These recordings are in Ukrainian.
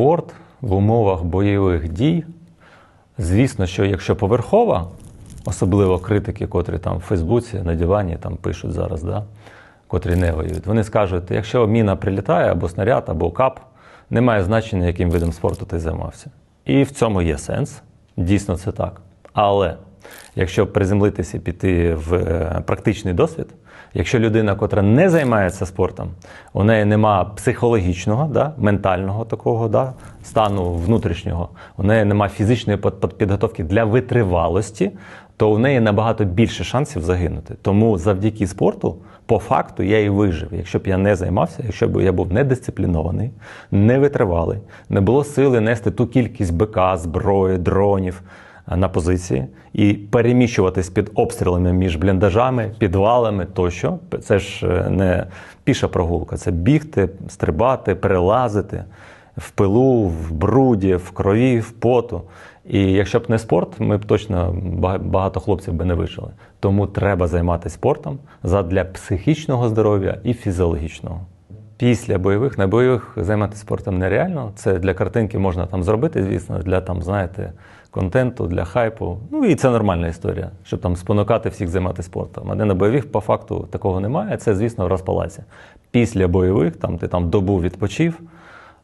спорт в умовах бойових дій. Звісно, що якщо поверхова, особливо критики, котрі там в Фейсбуці на дивані там пишуть зараз, да, котрі не воюють, вони скажуть, якщо міна прилітає або снаряд, або кап, немає значення, яким видом спорту ти займався. І в цьому є сенс. Дійсно, це так. Але якщо приземлитися піти в е, практичний досвід, якщо людина, котра не займається спортом, у неї нема психологічного, да, ментального такого да, стану внутрішнього, у неї нема фізичної під- під- підготовки для витривалості, то у неї набагато більше шансів загинути. Тому завдяки спорту, по факту, я і вижив. Якщо б я не займався, якщо б я був недисциплінований, не витривалий, не було сили нести ту кількість БК, зброї, дронів на позиції і переміщуватись під обстрілами між бліндажами, підвалами тощо. Це ж е, не піша прогулка, це бігти, стрибати, перелазити в пилу, в бруді, в крові, в поту. І якщо б не спорт, ми б точно багато хлопців би не вижили. Тому треба займатися спортом задля психічного здоров'я і фізіологічного. Після бойових на бойових займатися спортом нереально. Це для картинки можна там зробити, звісно, для там, знаєте, контенту, для хайпу. Ну і це нормальна історія, щоб там спонукати всіх займатися спортом. А де на бойових по факту такого немає. Це, звісно, в розпалаці. Після бойових там ти там добу відпочив,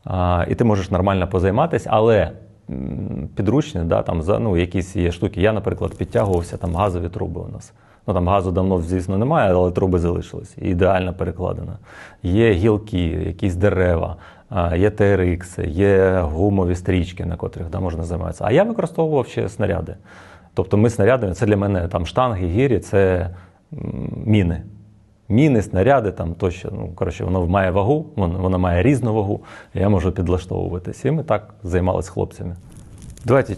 а, і ти можеш нормально позайматися, але підручні, да, там за ну, якісь є штуки. Я, наприклад, підтягувався там газові труби у нас. Ну там газу давно, звісно, немає, але труби залишились. Ідеально перекладено. Є гілки, якісь дерева, є TRX, є гумові стрічки, на котрих да, можна займатися. А я використовував ще снаряди. Тобто ми снарядами, це для мене там штанги, гірі, це міни. Міни, снаряди, там тощо. Ну, коротше, воно має вагу, воно, має різну вагу, я можу підлаштовуватись. І ми так займалися хлопцями. Давайте